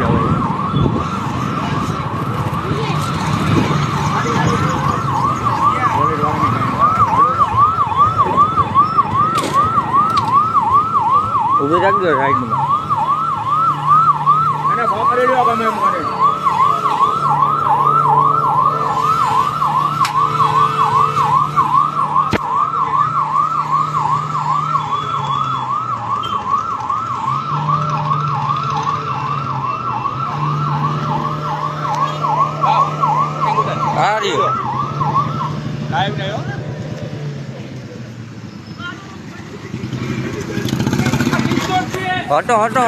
rồi. Ủa cái rắn rồi hay mình Anh đã phóng ở đây đưa con mềm rồi. નહીં હો હટો હટો.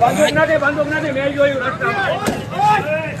બંદૂક નથી બંદૂક નથી મેં જોયું રસ્તામાં.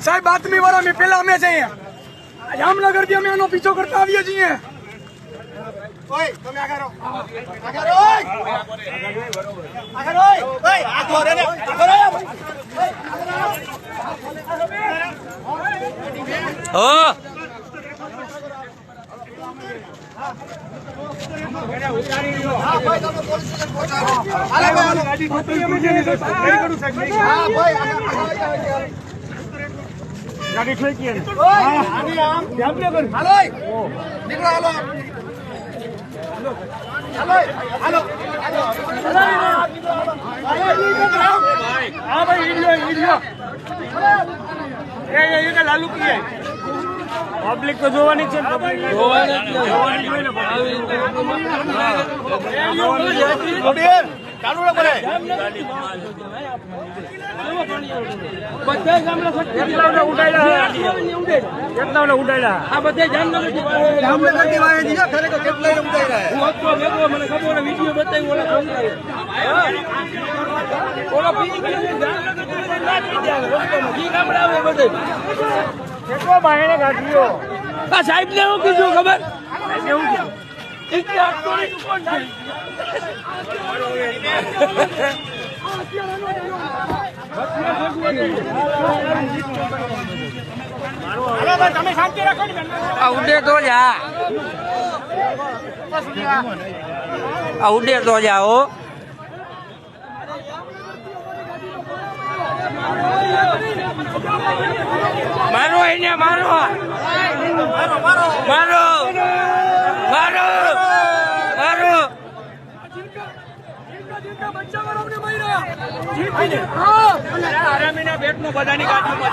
સાહેબ બાતમી વાળા અમે પેલા અમે છીએ. જામનગરથી અમે એનો પીછો કરતા આવીએ છીએ. હો. હા ભાઈ ઈડ્યો ઈડ્યો. એ એ એ કે લાલુ કીએ પબ્લિક તો જોવાની છે કેટલાને ઉડાડ્યા? આ બધા જામનગર વિડિયો બતાવી આ સાહેબ ને હું કીધું ખબર ઉડે તો જા આ ઉડે તો જા હો મારો. મારો. મારો. મારો. મારો આરામીના પેટનું બધાની ગાડીઓમાં